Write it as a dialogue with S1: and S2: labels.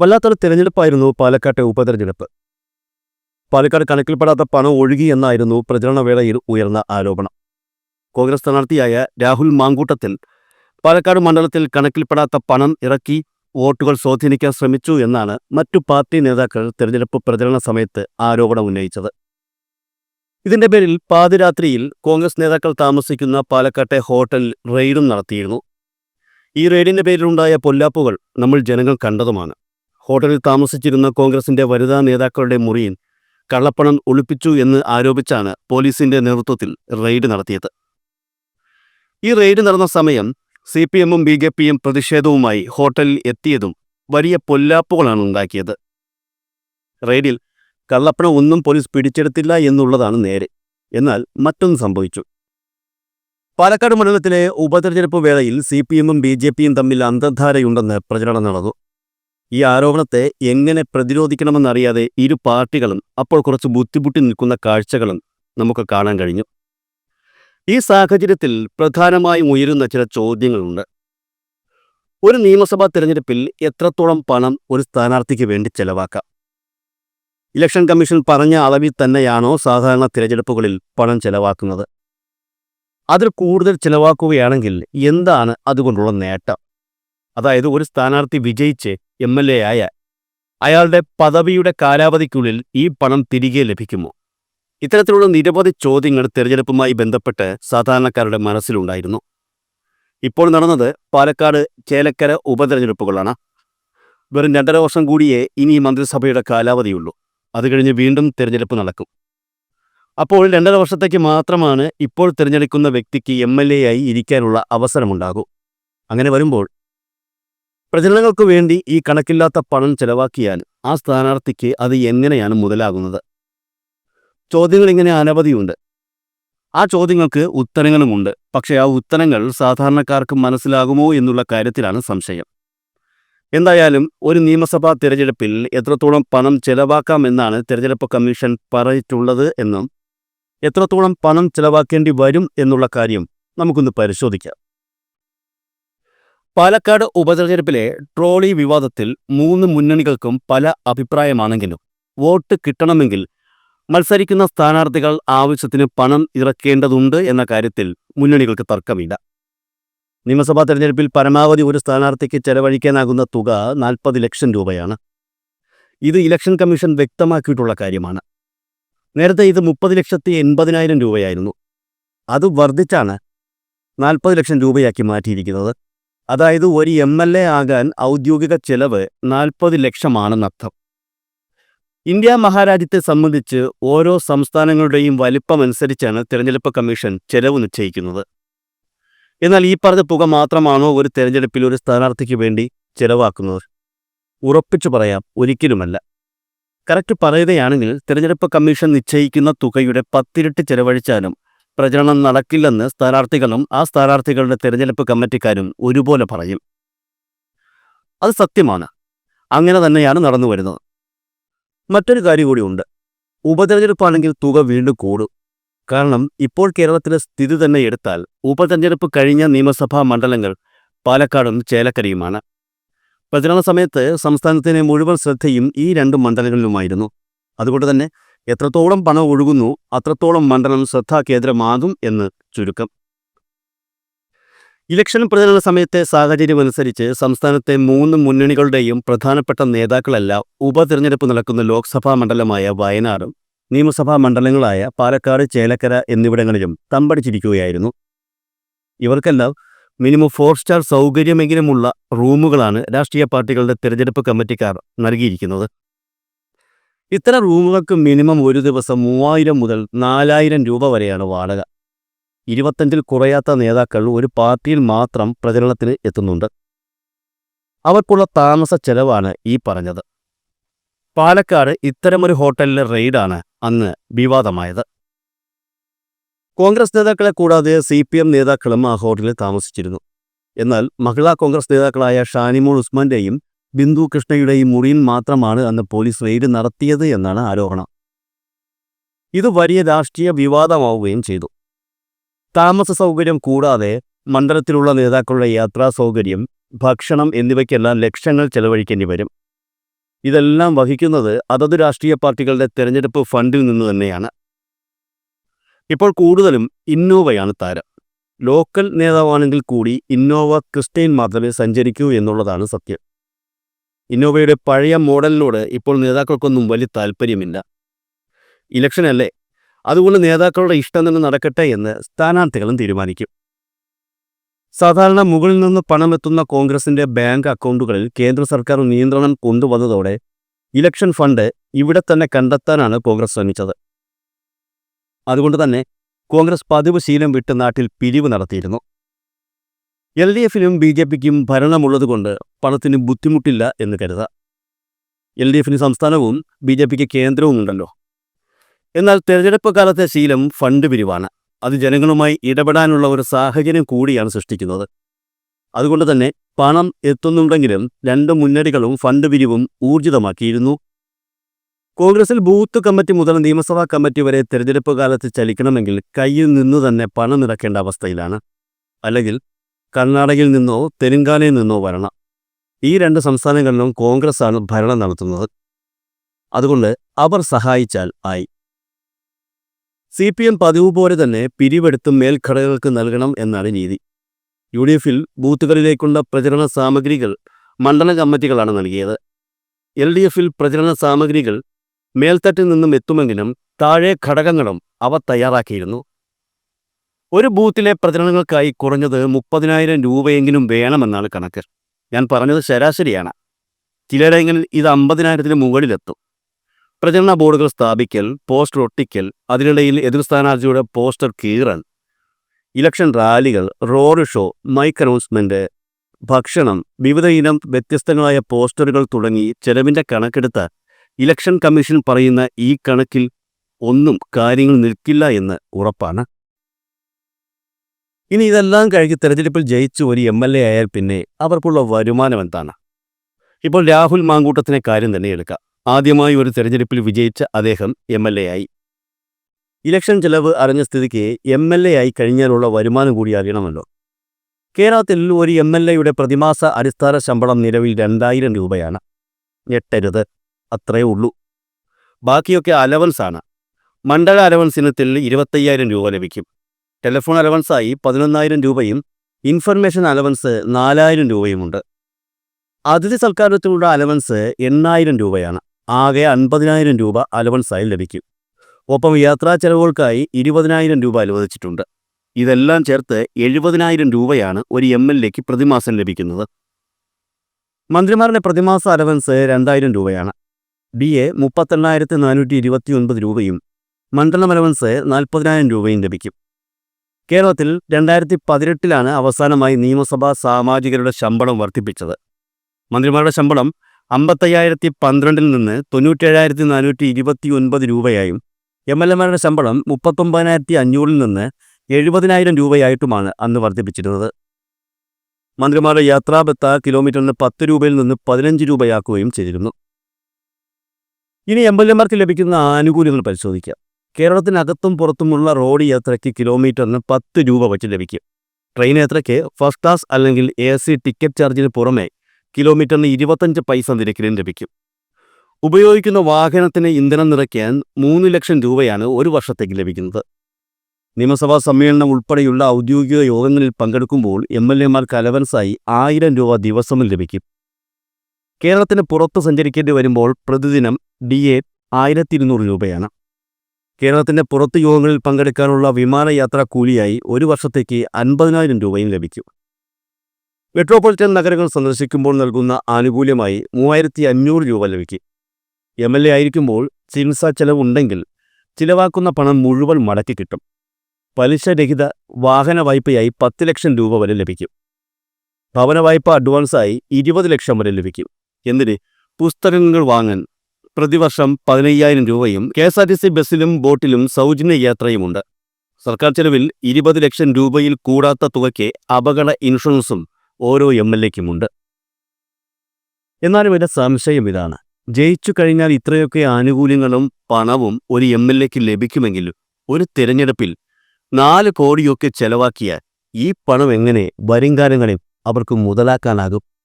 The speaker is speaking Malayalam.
S1: വല്ലാത്തൊരു തിരഞ്ഞെടുപ്പായിരുന്നു പാലക്കാട്ടെ ഉപതെരഞ്ഞെടുപ്പ്. പാലക്കാട് കണക്കിൽപ്പെടാത്ത പണം ഒഴുകി എന്നായിരുന്നു പ്രചരണവേളയിൽ ഉയർന്ന ആരോപണം. കോൺഗ്രസ് സ്ഥാനാർത്ഥിയായ രാഹുൽ മാങ്കൂട്ടത്തിൽ പാലക്കാട് മണ്ഡലത്തിൽ കണക്കിൽപ്പെടാത്ത പണം ഇറക്കി വോട്ടുകൾ സ്വാധീനിക്കാൻ ശ്രമിച്ചു എന്നാണ് മറ്റു പാർട്ടി നേതാക്കൾ തെരഞ്ഞെടുപ്പ് പ്രചരണ സമയത്ത് ആരോപണം ഉന്നയിച്ചത്. ഇതിന്റെ പേരിൽ പാതിരാത്രിയിൽ കോൺഗ്രസ് നേതാക്കൾ താമസിക്കുന്ന പാലക്കാട്ടെ ഹോട്ടലിൽ റെയ്ഡും നടത്തിയിരുന്നു. ഈ റെയ്ഡിന്റെ പേരിലുണ്ടായ പൊല്ലാപ്പുകൾ നമ്മൾ ജനങ്ങൾ കണ്ടതുമാണ്. ഹോട്ടലിൽ താമസിച്ചിരുന്ന കോൺഗ്രസിന്റെ വനിതാ നേതാക്കളുടെ മുറിയിൽ കള്ളപ്പണം ഒളിപ്പിച്ചു എന്ന് ആരോപിച്ചാണ് പോലീസിന്റെ നേതൃത്വത്തിൽ റെയ്ഡ് നടത്തിയത്. ഈ റെയ്ഡ് നടന്ന സമയം സി പി എമ്മും ബി ജെ പിയും പ്രതിഷേധവുമായി ഹോട്ടലിൽ എത്തിയതും വലിയ പൊല്ലാപ്പുകളാണ് ഉണ്ടാക്കിയത്. റെയ്ഡിൽ കള്ളപ്പണം ഒന്നും പോലീസ് പിടിച്ചെടുത്തില്ല എന്നുള്ളതാണ് നേരെ. എന്നാൽ മറ്റൊന്ന് സംഭവിച്ചു. പാലക്കാട് മണ്ഡലത്തിലെ ഉപതെരഞ്ഞെടുപ്പ് വേളയിൽ സി പി എമ്മും ബി ജെ പിയും തമ്മിൽ അന്തർധാരയുണ്ടെന്ന് പ്രചരണം നടന്നു. ഈ ആരോപണത്തെ എങ്ങനെ പ്രതിരോധിക്കണമെന്നറിയാതെ ഇരു പാർട്ടികളും അപ്പോൾ കുറച്ച് ബുദ്ധിമുട്ടി നിൽക്കുന്ന കാഴ്ചകളും നമുക്ക് കാണാൻ കഴിഞ്ഞു. ഈ സാഹചര്യത്തിൽ പ്രധാനമായും ഉയരുന്ന ചില ചോദ്യങ്ങളുണ്ട്. ഒരു നിയമസഭാ തിരഞ്ഞെടുപ്പിൽ എത്രത്തോളം പണം ഒരു സ്ഥാനാർത്ഥിക്ക് വേണ്ടി ചെലവാക്കാം? ഇലക്ഷൻ കമ്മീഷൻ പറഞ്ഞ അളവിൽ തന്നെയാണോ സാധാരണ തിരഞ്ഞെടുപ്പുകളിൽ പണം ചെലവാക്കുന്നത്? അതിൽ കൂടുതൽ ചെലവാക്കുകയാണെങ്കിൽ എന്താണ് അതുകൊണ്ടുള്ള നേട്ടം? അതായത് ഒരു സ്ഥാനാർത്ഥി വിജയിച്ച് എം എൽ എ ആയ അയാളുടെ പദവിയുടെ കാലാവധിക്കുള്ളിൽ ഈ പണം തിരികെ ലഭിക്കുമോ? ഇത്തരത്തിലുള്ള നിരവധി ചോദ്യങ്ങൾ തിരഞ്ഞെടുപ്പുമായി ബന്ധപ്പെട്ട് സാധാരണക്കാരുടെ മനസ്സിലുണ്ടായിരുന്നു. ഇപ്പോൾ നടന്നത് പാലക്കാട് ചേലക്കര ഉപതെരഞ്ഞെടുപ്പുകളാണ്. വെറും രണ്ടര വർഷം കൂടിയേ ഇനി മന്ത്രിസഭയുടെ കാലാവധിയുള്ളൂ. അത് കഴിഞ്ഞ് വീണ്ടും തിരഞ്ഞെടുപ്പ് നടക്കും. അപ്പോൾ രണ്ടര വർഷത്തേക്ക് മാത്രമാണ് ഇപ്പോൾ തിരഞ്ഞെടുക്കുന്ന വ്യക്തിക്ക് എം എൽ എ ആയി ഇരിക്കാനുള്ള അവസരമുണ്ടാകൂ. അങ്ങനെ വരുമ്പോൾ പ്രചരണങ്ങൾക്ക് വേണ്ടി ഈ കണക്കില്ലാത്ത പണം ചെലവാക്കിയാൽ ആ സ്ഥാനാർത്ഥിക്ക് അത് എങ്ങനെയാണ് മുതലാകുന്നത്? ചോദ്യങ്ങൾ ഇങ്ങനെ അനവധിയുണ്ട്. ആ ചോദ്യങ്ങൾക്ക് ഉത്തരങ്ങളുമുണ്ട്. പക്ഷേ ആ ഉത്തരങ്ങൾ സാധാരണക്കാർക്ക് മനസ്സിലാകുമോ എന്നുള്ള കാര്യത്തിലാണ് സംശയം. എന്തായാലും ഒരു നിയമസഭാ തിരഞ്ഞെടുപ്പിൽ എത്രത്തോളം പണം ചെലവാക്കാമെന്നാണ് തിരഞ്ഞെടുപ്പ് കമ്മീഷൻ പറഞ്ഞിട്ടുള്ളത് എന്നും എത്രത്തോളം പണം ചെലവാക്കേണ്ടി വരും എന്നുള്ള കാര്യം നമുക്കൊന്ന് പരിശോധിക്കാം. പാലക്കാട് ഉപതെരഞ്ഞെടുപ്പിലെ ട്രോളി വിവാദത്തിൽ മൂന്ന് മുന്നണികൾക്കും പല അഭിപ്രായമാണെങ്കിലും വോട്ട് കിട്ടണമെങ്കിൽ മത്സരിക്കുന്ന സ്ഥാനാർത്ഥികൾ ആവശ്യത്തിന് പണം ഇറക്കേണ്ടതുണ്ട് എന്ന കാര്യത്തിൽ മുന്നണികൾക്ക് തർക്കമില്ല. നിയമസഭാ തെരഞ്ഞെടുപ്പിൽ പരമാവധി ഒരു സ്ഥാനാർത്ഥിക്ക് ചെലവഴിക്കാനാകുന്ന തുക നാൽപ്പത് ലക്ഷം രൂപയാണ്. ഇത് ഇലക്ഷൻ കമ്മീഷൻ വ്യക്തമാക്കിയിട്ടുള്ള കാര്യമാണ്. നേരത്തെ ഇത് മുപ്പത് ലക്ഷത്തി എൺപതിനായിരം രൂപയായിരുന്നു. അത് വർദ്ധിച്ചാണ് നാൽപ്പത് ലക്ഷം രൂപയാക്കി മാറ്റിയിരിക്കുന്നത്. അതായത് ഒരു എം എൽ എ ആകാൻ ഔദ്യോഗിക ചെലവ് നാൽപ്പത് ലക്ഷമാണെന്നർത്ഥം. ഇന്ത്യ മഹാരാജ്യത്തെ സംബന്ധിച്ച് ഓരോ സംസ്ഥാനങ്ങളുടെയും വലിപ്പമനുസരിച്ചാണ് തിരഞ്ഞെടുപ്പ് കമ്മീഷൻ ചെലവ് നിശ്ചയിക്കുന്നത്. എന്നാൽ ഈ പറഞ്ഞ തുക മാത്രമാണോ ഒരു തെരഞ്ഞെടുപ്പിൽ ഒരു സ്ഥാനാർത്ഥിക്ക് വേണ്ടി ചെലവാക്കുന്നത്? ഉറപ്പിച്ചു പറയാം ഒരിക്കലുമല്ല. കറക്റ്റ് പറയുകയാണെങ്കിൽ തിരഞ്ഞെടുപ്പ് കമ്മീഷൻ നിശ്ചയിക്കുന്ന തുകയുടെ പത്തിരട്ടി ചെലവഴിച്ചാലും പ്രചരണം നടക്കില്ലെന്ന് സ്ഥാനാർത്ഥികളും ആ സ്ഥാനാർത്ഥികളുടെ തിരഞ്ഞെടുപ്പ് കമ്മിറ്റിക്കാരും ഒരുപോലെ പറയും. അത് സത്യമാണ്. അങ്ങനെ തന്നെയാണ് നടന്നു വരുന്നത്. മറ്റൊരു കാര്യം കൂടിയുണ്ട് ഉപതെരഞ്ഞെടുപ്പാണെങ്കിൽ തുക വീണ്ടും കൂടും. കാരണം ഇപ്പോൾ കേരളത്തിലെ സ്ഥിതി തന്നെ എടുത്താൽ ഉപതെരഞ്ഞെടുപ്പ് കഴിഞ്ഞ നിയമസഭാ മണ്ഡലങ്ങൾ പാലക്കാടും ചേലക്കരയുമാണ്. പ്രചരണ സമയത്ത് സംസ്ഥാനത്തിന് മുഴുവൻ ശ്രദ്ധയും ഈ രണ്ട് മണ്ഡലങ്ങളിലുമായിരുന്നു. അതുകൊണ്ട് തന്നെ എത്രത്തോളം പണം ഒഴുകുന്നു അത്രത്തോളം മണ്ഡലം ശ്രദ്ധാകേന്ദ്രമാകും എന്ന് ചുരുക്കം. ഇലക്ഷൻ പ്രചരണ സമയത്തെ സാഹചര്യമനുസരിച്ച് സംസ്ഥാനത്തെ മൂന്ന് മുന്നണികളുടെയും പ്രധാനപ്പെട്ട നേതാക്കളെല്ലാം ഉപതെരഞ്ഞെടുപ്പ് നടക്കുന്ന ലോക്സഭാ മണ്ഡലമായ വയനാടും നിയമസഭാ മണ്ഡലങ്ങളായ പാലക്കാട് ചേലക്കര എന്നിവിടങ്ങളിലും തമ്പടിച്ചിരിക്കുകയായിരുന്നു. ഇവർക്കെല്ലാം മിനിമം ഫോർ സ്റ്റാർ സൗകര്യമെങ്കിലുമുള്ള റൂമുകളാണ് രാഷ്ട്രീയ പാർട്ടികളുടെ തിരഞ്ഞെടുപ്പ് കമ്മിറ്റിക്കാർ നൽകിയിരിക്കുന്നത്. ഇത്തരം റൂമുകൾക്ക് മിനിമം ഒരു ദിവസം മൂവായിരം മുതൽ നാലായിരം രൂപ വരെയാണ് വാടക. ഇരുപത്തഞ്ചിൽ കുറയാത്ത നേതാക്കൾ ഒരു പാർട്ടിയിൽ മാത്രം പ്രചരണത്തിന് എത്തുന്നുണ്ട്. അവർക്കുള്ള താമസ ചെലവാണ് ഈ പറഞ്ഞത്. പാലക്കാട് ഇത്തരമൊരു ഹോട്ടലിലെ റെയ്ഡാണ് അന്ന് വിവാദമായത്. കോൺഗ്രസ് നേതാക്കളെ കൂടാതെ സി പി എം നേതാക്കളും ആ ഹോട്ടലിൽ താമസിച്ചിരുന്നു. എന്നാൽ മഹിളാ കോൺഗ്രസ് നേതാക്കളായ ഷാനിമോൾ ഉസ്മാന്റെയും ബിന്ദു കൃഷ്ണയുടെയും മുറിയിൽ മാത്രമാണ് അന്ന് പോലീസ് റെയ്ഡ് നടത്തിയത് എന്നാണ് ആരോപണം. ഇത് വലിയ രാഷ്ട്രീയ വിവാദമാവുകയും ചെയ്തു. താമസ സൗകര്യം കൂടാതെ മണ്ഡലത്തിലുള്ള നേതാക്കളുടെ യാത്രാ സൗകര്യം ഭക്ഷണം എന്നിവയ്ക്കെല്ലാം ലക്ഷങ്ങൾ ചെലവഴിക്കേണ്ടി വരും. ഇതെല്ലാം വഹിക്കുന്നത് അതത് രാഷ്ട്രീയ പാർട്ടികളുടെ തെരഞ്ഞെടുപ്പ് ഫണ്ടിൽ നിന്ന് തന്നെയാണ്. ഇപ്പോൾ കൂടുതലും ഇന്നോവയാണ് താരം. ലോക്കൽ നേതാവാണെങ്കിൽ കൂടി ഇന്നോവ ക്രിസ്റ്റൈൻ മാത്രമേ സഞ്ചരിക്കൂ എന്നുള്ളതാണ് സത്യം. ഇന്നോവയുടെ പഴയ മോഡലിനോട് ഇപ്പോൾ നേതാക്കൾക്കൊന്നും വലിയ താല്പര്യമില്ല. ഇലക്ഷനല്ലേ? അതുകൊണ്ട് നേതാക്കളുടെ ഇഷ്ടം തന്നെ നടക്കട്ടെ എന്ന് സ്ഥാനാർത്ഥികളും തീരുമാനിക്കും. സാധാരണ മുകളിൽ നിന്ന് പണമെത്തുന്ന കോൺഗ്രസിന്റെ ബാങ്ക് അക്കൗണ്ടുകളിൽ കേന്ദ്ര സർക്കാർ നിയന്ത്രണം കൊണ്ടുവന്നതോടെ ഇലക്ഷൻ ഫണ്ട് ഇവിടെ തന്നെ കണ്ടെത്താനാണ് കോൺഗ്രസ് ശ്രമിച്ചത്. അതുകൊണ്ട് തന്നെ കോൺഗ്രസ് പതിവ് ശീലം വിട്ട് നാട്ടിൽ പിരിവ് നടത്തിയിരുന്നു. എൽ ഡി എഫിനും ബി ജെ പിക്കും ഭരണമുള്ളതുകൊണ്ട് പണത്തിന് ബുദ്ധിമുട്ടില്ല എന്ന് കരുതാം. എൽ ഡി എഫിന് സംസ്ഥാനവും ബി ജെ പിക്ക് കേന്ദ്രവും ഉണ്ടല്ലോ എന്നാൽ തെരഞ്ഞെടുപ്പ് കാലത്തെ ശീലം ഫണ്ട് പിരിവാണ്. അത് ജനങ്ങളുമായി ഇടപെടാനുള്ള ഒരു സാഹചര്യം കൂടിയാണ് സൃഷ്ടിക്കുന്നത്. അതുകൊണ്ട് തന്നെ പണം എത്തുന്നുണ്ടെങ്കിലും രണ്ട് മുന്നണികളും ഫണ്ട് പിരിവും ഊർജിതമാക്കിയിരുന്നു. കോൺഗ്രസിൽ ബൂത്ത് കമ്മിറ്റി മുതൽ നിയമസഭാ കമ്മിറ്റി വരെ തെരഞ്ഞെടുപ്പ് കാലത്ത് ചലിക്കണമെങ്കിൽ കയ്യിൽ നിന്ന് തന്നെ പണം ഇറക്കേണ്ട അവസ്ഥയിലാണ്. അല്ലെങ്കിൽ കർണാടകയിൽ നിന്നോ തെലങ്കാനയിൽ നിന്നോ വരണം. ഈ രണ്ട് സംസ്ഥാനങ്ങളിലും കോൺഗ്രസ് ആണ് ഭരണം നടത്തുന്നത്. അതുകൊണ്ട് അവർ സഹായിച്ചാൽ ആയി. സി പി എം പതിവ് പോലെ തന്നെ പിരിവെടുത്ത് മേൽഘടകങ്ങൾക്ക് നൽകണം എന്നാണ് രീതി. യു ഡി എഫിൽ ബൂത്തുകളിലേക്കുള്ള പ്രചരണ സാമഗ്രികൾ മണ്ഡല കമ്മിറ്റികളാണ് നൽകിയത്. എൽ ഡി എഫിൽ പ്രചരണ സാമഗ്രികൾ മേൽത്തട്ടിൽ നിന്നും എത്തുമെങ്കിലും താഴെ ഘടകങ്ങളും അവ തയ്യാറാക്കിയിരുന്നു. ഒരു ബൂത്തിലെ പ്രചരണങ്ങൾക്കായി കുറഞ്ഞത് മുപ്പതിനായിരം രൂപയെങ്കിലും വേണമെന്നാണ് കണക്ക്. ഞാൻ പറഞ്ഞത് ശരാശരിയാണ്. ചിലരെങ്കിൽ ഇത് അമ്പതിനായിരത്തിന് മുകളിലെത്തും. പ്രചരണ ബോർഡുകൾ സ്ഥാപിക്കൽ പോസ്റ്റർ ഒട്ടിക്കൽ അതിനിടയിൽ എതിർ സ്ഥാനാർത്ഥിയുടെ പോസ്റ്റർ കീറൽ ഇലക്ഷൻ റാലികൾ റോഡ് ഷോ മൈക്ക് അനൗൺസ്മെന്റ് ഭക്ഷണം വിവിധ ഇനം വ്യത്യസ്തങ്ങളായ പോസ്റ്ററുകൾ തുടങ്ങി ചെലവിന്റെ കണക്കെടുത്ത് ഇലക്ഷൻ കമ്മീഷൻ പറയുന്ന ഈ കണക്കിൽ ഒന്നും കാര്യങ്ങൾ നിൽക്കില്ല എന്ന് ഉറപ്പാണ്. ഇനി ഇതെല്ലാം കഴിഞ്ഞ് തെരഞ്ഞെടുപ്പിൽ ജയിച്ചു ഒരു എം എൽ എ ആയാൽ പിന്നെ അവർക്കുള്ള വരുമാനം എന്താണ്? ഇപ്പോൾ രാഹുൽ മാങ്കൂട്ടത്തിനെ കാര്യം തന്നെ എടുക്കാം. ആദ്യമായി ഒരു തെരഞ്ഞെടുപ്പിൽ വിജയിച്ച അദ്ദേഹം എം എൽ എ ആയി. ഇലക്ഷൻ ചെലവ് അറിഞ്ഞ സ്ഥിതിക്ക് എം എൽ എ ആയി കഴിഞ്ഞാലുള്ള വരുമാനം കൂടി അറിയണമല്ലോ. കേരളത്തിൽ ഒരു എം എൽ എയുടെ പ്രതിമാസ അടിസ്ഥാന ശമ്പളം നിലവിൽ രണ്ടായിരം രൂപയാണ്. ഞെട്ടരുത്. അത്രയേ ഉള്ളൂ. ബാക്കിയൊക്കെ അലവൻസാണ്. മണ്ഡല അലവൻസ് ഇനത്തിൽ ഇരുപത്തയ്യായിരം രൂപ ലഭിക്കും. ടെലിഫോൺ അലവൻസായി പതിനൊന്നായിരം രൂപയും ഇൻഫർമേഷൻ അലവൻസ് നാലായിരം രൂപയുമുണ്ട്. അതിഥി സൽക്കാരത്തിലുള്ള അലവൻസ് എണ്ണായിരം രൂപയാണ്. ആകെ അൻപതിനായിരം രൂപ അലവൻസായി ലഭിക്കും. ഒപ്പം യാത്രാ ചെലവുകൾക്കായി ഇരുപതിനായിരം രൂപ അനുവദിച്ചിട്ടുണ്ട്. ഇതെല്ലാം ചേർത്ത് എഴുപതിനായിരം രൂപയാണ് ഒരു എം എൽ എക്ക് പ്രതിമാസം ലഭിക്കുന്നത്. മന്ത്രിമാരുടെ പ്രതിമാസ അലവൻസ് രണ്ടായിരം രൂപയാണ്. ബി എ മുപ്പത്തെണ്ണായിരത്തി നാനൂറ്റി ഇരുപത്തി ഒൻപത് രൂപയും മണ്ഡലം അലവൻസ് നാൽപ്പതിനായിരം രൂപയും ലഭിക്കും. കേരളത്തിൽ രണ്ടായിരത്തി പതിനെട്ടിലാണ് അവസാനമായി നിയമസഭാ സാമാജികരുടെ ശമ്പളം വർദ്ധിപ്പിച്ചത്. മന്ത്രിമാരുടെ ശമ്പളം അമ്പത്തയ്യായിരത്തി പന്ത്രണ്ടിൽ നിന്ന് തൊണ്ണൂറ്റേഴായിരത്തി നാനൂറ്റി ഇരുപത്തി ഒൻപത് രൂപയായും എം എൽ എമാരുടെ ശമ്പളം മുപ്പത്തൊമ്പതിനായിരത്തി അഞ്ഞൂറിൽ നിന്ന് എഴുപതിനായിരം രൂപയായിട്ടുമാണ് അന്ന് വർദ്ധിപ്പിച്ചിരുന്നത്. മന്ത്രിമാരുടെ യാത്രാബത്ത കിലോമീറ്ററിന് പത്ത് രൂപയിൽ നിന്ന് പതിനഞ്ച് രൂപയാക്കുകയും ചെയ്തിരുന്നു. ഇനി എം എൽ എമാർക്ക് ലഭിക്കുന്ന ആനുകൂല്യങ്ങൾ പരിശോധിക്കാം. കേരളത്തിനകത്തും പുറത്തുമുള്ള റോഡ് യാത്രയ്ക്ക് കിലോമീറ്ററിന് പത്ത് രൂപ വച്ച് ലഭിക്കും. ട്രെയിൻ യാത്രയ്ക്ക് ഫസ്റ്റ് ക്ലാസ് അല്ലെങ്കിൽ എ സി ടിക്കറ്റ് ചാർജിന് പുറമെ കിലോമീറ്ററിന് ഇരുപത്തഞ്ച് പൈസ നിരക്കിലും ലഭിക്കും. ഉപയോഗിക്കുന്ന വാഹനത്തിന് ഇന്ധനം നിറയ്ക്കാൻ മൂന്ന് ലക്ഷം രൂപയാണ് ഒരു വർഷത്തേക്ക് ലഭിക്കുന്നത്. നിയമസഭാ സമ്മേളനം ഉൾപ്പെടെയുള്ള ഔദ്യോഗിക യോഗങ്ങളിൽ പങ്കെടുക്കുമ്പോൾ എം എൽ എമാർക്ക് അലവൻസായി ആയിരം രൂപ ദിവസവും ലഭിക്കും. കേരളത്തിന് പുറത്ത് സഞ്ചരിക്കേണ്ടി വരുമ്പോൾ പ്രതിദിനം ഡി എ ആയിരത്തി ഇരുന്നൂറ് രൂപയാണ്. കേരളത്തിന്റെ പുറത്ത് യോഗങ്ങളിൽ പങ്കെടുക്കാനുള്ള വിമാനയാത്രാ കൂലിയായി ഒരു വർഷത്തേക്ക് അൻപതിനായിരം രൂപയും ലഭിക്കും. മെട്രോപൊളിറ്റൻ നഗരങ്ങൾ സന്ദർശിക്കുമ്പോൾ നൽകുന്ന ആനുകൂല്യമായി മൂവായിരത്തി അഞ്ഞൂറ് രൂപ ലഭിക്കും. എം എൽ എ ആയിരിക്കുമ്പോൾ ചികിത്സാ ചെലവുണ്ടെങ്കിൽ ചിലവാക്കുന്ന പണം മുഴുവൻ മടക്കി കിട്ടും. പലിശരഹിത വാഹന വായ്പയായി പത്ത് ലക്ഷം രൂപ വരെ ലഭിക്കും. ഭവന വായ്പ അഡ്വാൻസായി ഇരുപത് ലക്ഷം വരെ ലഭിക്കും. എന്നിട്ട് പുസ്തകങ്ങൾ വാങ്ങാൻ പ്രതിവർഷം പതിനയ്യായിരം രൂപയും K S R T C ബസ്സിലും ബോട്ടിലും സൗജന്യ യാത്രയുമുണ്ട്. സർക്കാർ ചെലവിൽ ഇരുപത് ലക്ഷം രൂപയിൽ കൂടാത്ത തുകയ്ക്ക് അപകട ഇൻഷുറൻസും ഓരോ എം എൽ എക്കുമുണ്ട് എന്നാലും എന്റെ സംശയം ഇതാണ്. ജയിച്ചു കഴിഞ്ഞാൽ ഇത്രയൊക്കെ ആനുകൂല്യങ്ങളും പണവും ഒരു എം എൽ എക്ക് ലഭിക്കുമെങ്കിൽ ഒരു തിരഞ്ഞെടുപ്പിൽ നാല് കോടിയൊക്കെ ചെലവാക്കിയാൽ ഈ പണം എങ്ങനെ വരുംകാലങ്ങളിൽ അവർക്ക് മുതലാക്കാനാകും?